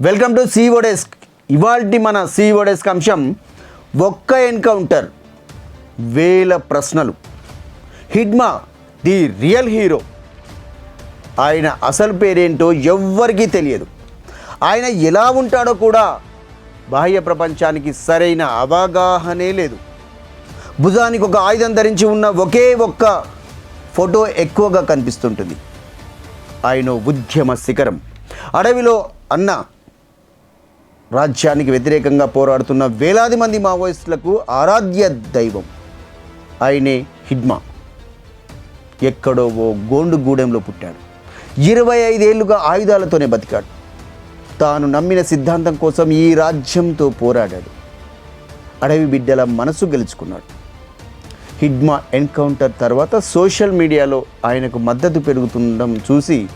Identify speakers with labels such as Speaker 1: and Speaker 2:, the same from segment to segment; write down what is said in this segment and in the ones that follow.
Speaker 1: Welcome to CO desk ఇవాల్టి మన CO desk అంశం ఒక్క ఎన్కౌంటర్ వేల ప్రశ్నలు. Hidma the real hero. ఆయన అసలు పేరేంటో ఎవ్వరికీ తెలియదు. ఆయన ఎలా ఉంటాడో కూడా బాహ్య ప్రపంచానికి సరైన అవగాహనే లేదు. భుజానికి ఒక ఆయుధం ధరించి ఉన్న ఒకే ఒక్క ఫోటో ఎక్కువగా కనిపిస్తుంటుంది. ఆయన ఉద్యమ శిఖరం. అడవిలో అన్న రాజ్యానికి వ్యతిరేకంగా పోరాడుతున్న వేలాది మంది మావోయిస్టులకు ఆరాధ్య దైవం ఆయనే హిడ్మా ఎక్కడో ఓ గోండుగూడెంలో పుట్టాడు. ఇరవై ఐదేళ్ళుగా ఆయుధాలతోనే బతికాడు. తాను నమ్మిన సిద్ధాంతం కోసం ఈ రాజ్యంతో పోరాడాడు. అడవి బిడ్డల మనసు గెలుచుకున్నాడు. హిడ్మా ఎన్కౌంటర్ తర్వాత సోషల్ మీడియాలో ఆయనకు మద్దతు పెరుగుతుండడం చూసి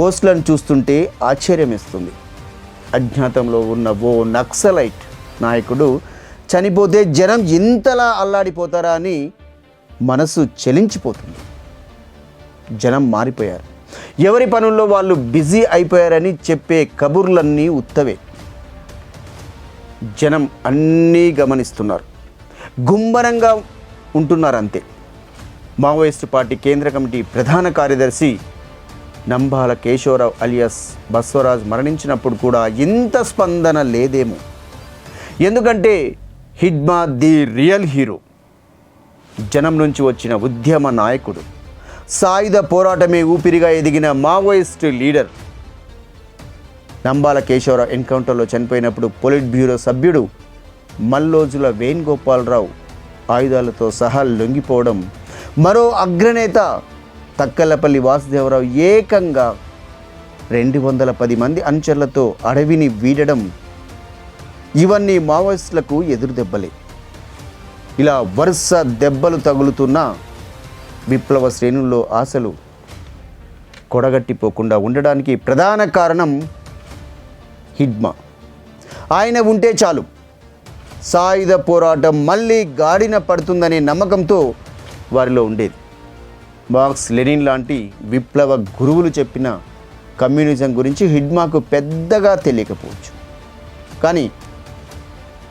Speaker 1: పోస్టులను చూస్తుంటే ఆశ్చర్యమేస్తుంది. అజ్ఞాతంలో ఉన్న ఓ నక్సలైట్ నాయకుడు చనిపోతే జనం ఇంతలా అల్లాడిపోతారా అని మనసు చలించిపోతుంది. జనం మారిపోయారు. ఎవరి పనుల్లో వాళ్ళు బిజీ అయిపోయారని చెప్పే కబుర్లన్నీ ఉత్తవే. జనం అన్నీ గమనిస్తున్నారు. గుంబరంగా ఉంటున్నారు అంతే మావోయిస్టు పార్టీ కేంద్ర కమిటీ ప్రధాన కార్యదర్శి నంబాల కేశవరావు అలియాస్ బస్వరాజ్ మరణించినప్పుడు కూడా ఇంత స్పందన లేదేమో. ఎందుకంటే హిడ్మా ది రియల్ హీరో. జనం నుంచి వచ్చిన ఉద్యమ నాయకుడు. సాయుధ పోరాటమే ఊపిరిగా ఎదిగిన మావోయిస్ట్ లీడర్. నంబాల కేశవరావు ఎన్కౌంటర్లో చనిపోయినప్పుడు పొలిట్ బ్యూరో సభ్యుడు మల్లోజుల వేణుగోపాలరావు ఆయుధాలతో సహా లొంగిపోవడం మరో అగ్రనేత తక్కలపల్లి వాసుదేవరావు ఏకంగా రెండు వందల పది మంది అనుచరులతో అడవిని వీడడం ఇవన్నీ మావోయిస్టులకు ఎదురు దెబ్బలే. ఇలా వరుస దెబ్బలు తగులుతున్న విప్లవ శ్రేణుల్లో ఆశలు కొడగట్టిపోకుండా ఉండడానికి ప్రధాన కారణం హిడ్మా. ఆయన ఉంటే చాలు. సాయుధ పోరాటం మళ్ళీ గాడిన పడుతుందనే నమ్మకంతో వారిలో ఉండేది. మార్క్స్ లెనిన్ లాంటి విప్లవ గురువులు చెప్పిన కమ్యూనిజం గురించి హిడ్మాకు పెద్దగా తెలియకపోవచ్చు. కానీ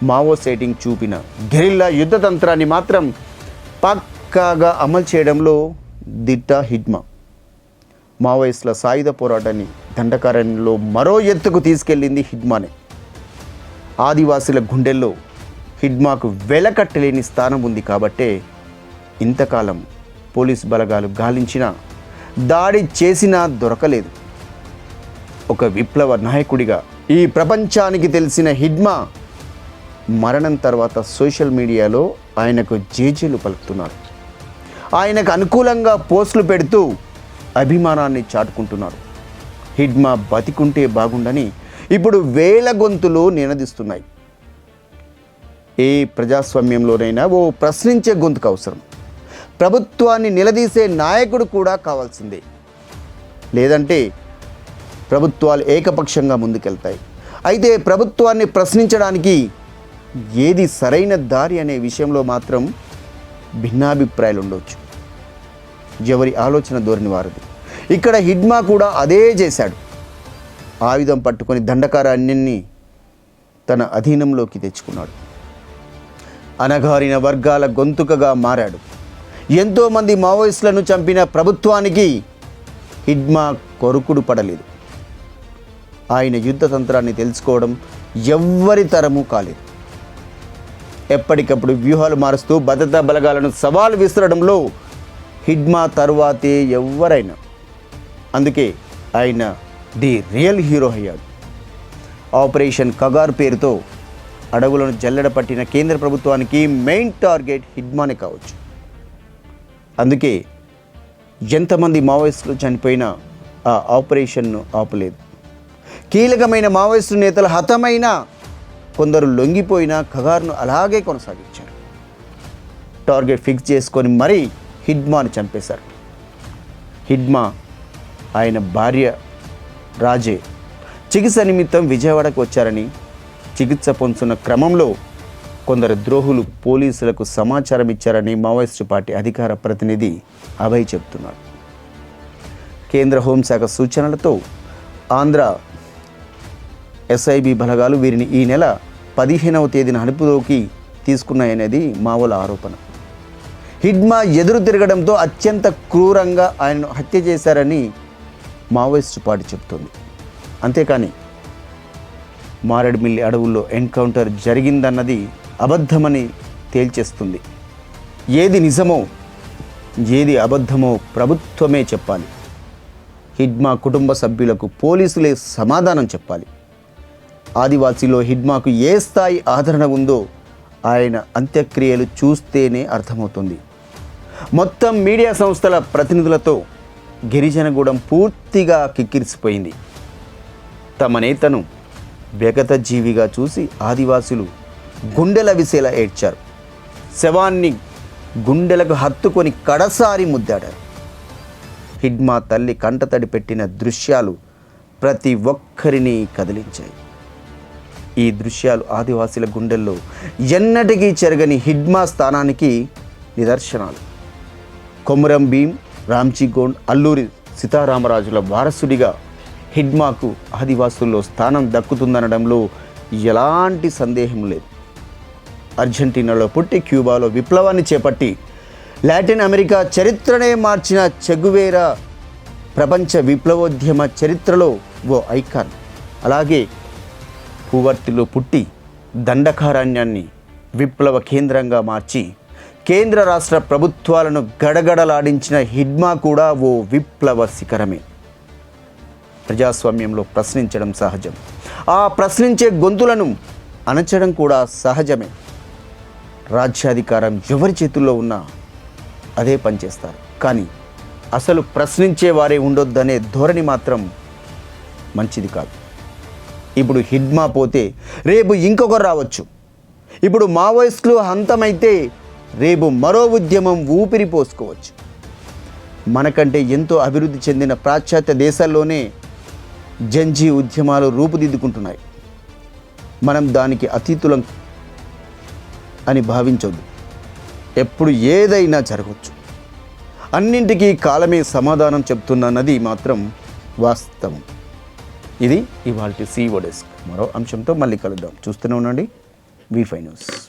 Speaker 1: మావో సైటింగ్ చూపిన గెరిల్లా యుద్ధ తంత్రాన్ని మాత్రం పక్కాగా అమలు చేయడంలో దిట్ట హిడ్మా. మావోయిస్టుల సాయుధ పోరాటాన్ని దండకారణ్యంలో మరో ఎత్తుకు తీసుకెళ్ళింది హిడ్మానే. ఆదివాసుల గుండెల్లో హిడ్మాకు వెలకట్టలేని స్థానం ఉంది కాబట్టే ఇంతకాలం పోలీస్ బలగాలు గాలించినా దాడి చేసినా దొరకలేదు. ఒక విప్లవ నాయకుడిగా ఈ ప్రపంచానికి తెలిసిన హిడ్మా మరణం తర్వాత సోషల్ మీడియాలో ఆయనకు జేజీలు పలుకుతున్నారు. ఆయనకు అనుకూలంగా పోస్టులు పెడుతూ అభిమానాన్ని చాటుకుంటున్నారు. హిడ్మా బతికుంటే బాగుండని ఇప్పుడు వేల గొంతులు నినదిస్తున్నాయి. ఏ ప్రజాస్వామ్యంలోనైనా ఓ ప్రశ్నించే గొంతుకు అవసరం. ప్రభుత్వాన్ని నిలదీసే నాయకుడు కూడా కావాల్సిందే. లేదంటే ప్రభుత్వాలు ఏకపక్షంగా ముందుకెళ్తాయి. అయితే ప్రభుత్వాన్ని ప్రశ్నించడానికి ఏది సరైన దారి అనే విషయంలో మాత్రం భిన్నాభిప్రాయాలు ఉండవచ్చు ఎవరి ఆలోచన ధోరణి వారిది. ఇక్కడ హిడ్మా కూడా అదే చేశాడు. ఆయుధం పట్టుకొని దండకారాన్ని తన అధీనంలోకి తెచ్చుకున్నాడు. అనగారిన వర్గాల గొంతుకగా మారాడు. ఎంతోమంది మావోయిస్టులను చంపిన ప్రభుత్వానికి హిడ్మా కొరుకుడు పడలేదు. ఆయన యుద్ధ తంత్రాన్ని తెలుసుకోవడం ఎవ్వరి తరము కాలేదు. ఎప్పటికప్పుడు వ్యూహాలు మారుస్తూ భద్రతా బలగాలను సవాలు విసరడంలో హిడ్మా తరువాతే ఎవ్వరైనా. అందుకే ఆయన ది రియల్ హీరో అయ్యాడు. ఆపరేషన్ కగార్ పేరుతో అడవులను జల్లెడ పట్టిన కేంద్ర ప్రభుత్వానికి మెయిన్ టార్గెట్ హిడ్మానే కావచ్చు. అందుకే ఎంతమంది మావోయిస్టులు చనిపోయినా ఆ ఆపరేషన్ను ఆపలేదు. కీలకమైన మావోయిస్టు నేతలు హతమైన కొందరు లొంగిపోయినా కగారును అలాగే కొనసాగించారు. టార్గెట్ ఫిక్స్ చేసుకొని మరీ హిడ్మాను చంపేశారు. హిడ్మా ఆయన భార్య రాజే. చికిత్స నిమిత్తం విజయవాడకు వచ్చారని చికిత్స పొందుతున్న క్రమంలో కొందరు ద్రోహులు పోలీసులకు సమాచారం ఇచ్చారని మావోయిస్టు పార్టీ అధికార ప్రతినిధి అభయ్ చెబుతున్నాడు కేంద్ర హోంశాఖ సూచనలతో ఆంధ్ర ఎస్ఐబి బలగాలు వీరిని ఈ నెల పదిహేనవ తేదీన అదుపులోకి తీసుకున్నాయనేది మావోల ఆరోపణ. హిడ్మా ఎదురు తిరగడంతో అత్యంత క్రూరంగా ఆయనను హత్య చేశారని మావోయిస్టు పార్టీ చెబుతోంది అంతేకాని మారేడుమిల్లి అడవుల్లో ఎన్కౌంటర్ జరిగిందన్నది అబద్ధమని తేల్చేస్తుంది. ఏది నిజమో ఏది అబద్ధమో ప్రభుత్వమే చెప్పాలి. హిడ్మా కుటుంబ సభ్యులకు పోలీసులే సమాధానం చెప్పాలి. ఆదివాసీలో హిడ్మాకు ఏ స్థాయి ఆదరణ ఉందో ఆయన అంత్యక్రియలు చూస్తేనే అర్థమవుతుంది. మొత్తం మీడియా సంస్థల ప్రతినిధులతో గిరిజనగూడెం పూర్తిగా కిక్కిరిసిపోయింది. తమ నేతను వ్యగత జీవిగా చూసి ఆదివాసులు గుండెల విసేలా ఏడ్చారు. శవాన్ని గుండెలకు హత్తుకొని కడసారి ముద్దాడారు. హిడ్మా తల్లి కంటతడి పెట్టిన దృశ్యాలు ప్రతి ఒక్కరిని కదిలించాయి. ఈ దృశ్యాలు ఆదివాసీల గుండెల్లో ఎన్నటికీ చెరగని హిడ్మా స్థానానికి నిదర్శనాలు. కొమురం భీం రామ్జీగోండ్ అల్లూరి సీతారామరాజుల వారసుడిగా హిడ్మాకు ఆదివాసుల్లో స్థానం దక్కుతుందనడంలో ఎలాంటి సందేహం లేదు. అర్జెంటీనాలో పుట్టి క్యూబాలో విప్లవాన్ని చేపట్టి లాటిన్ అమెరికా చరిత్రనే మార్చిన చెగువేరా ప్రపంచ విప్లవోద్యమ చరిత్రలో ఓ ఐకాన్. అలాగే పూవర్తిలో పుట్టి దండకారణ్యాన్ని విప్లవ కేంద్రంగా మార్చి కేంద్ర రాష్ట్ర ప్రభుత్వాలను గడగడలాడించిన హిడ్మా కూడా ఓ విప్లవ శిఖరమే. ప్రజాస్వామ్యంలో ప్రశ్నించడం సహజం. ఆ ప్రశ్నించే గొంతులను అణచడం కూడా సహజమే. రాజ్యాధికారం ఎవరి చేతుల్లో ఉన్నా అదే పనిచేస్తారు కానీ అసలు ప్రశ్నించే వారే ఉండొద్దనే ధోరణి మాత్రం మంచిది కాదు. ఇప్పుడు హిడ్మా పోతే రేపు ఇంకొకరు రావచ్చు. ఇప్పుడు మావోయిస్టులు హంతమైతే రేపు మరో ఉద్యమం ఊపిరి పోసుకోవచ్చు. మనకంటే ఎంతో అభివృద్ధి చెందిన పాశ్చాత్య దేశాల్లోనే జంజీ ఉద్యమాలు రూపుదిద్దుకుంటున్నాయి. మనం దానికి అతీతులం అని భావించొద్దు. ఎప్పుడు ఏదైనా జరగవచ్చు అన్నింటికీ కాలమే సమాధానం చెప్తున్నది మాత్రం వాస్తవం. ఇది ఇవాళ సీఓ డెస్క్. మరో అంశంతో మళ్ళీ కలుద్దాం. చూస్తూనే ఉండండి. V finals news.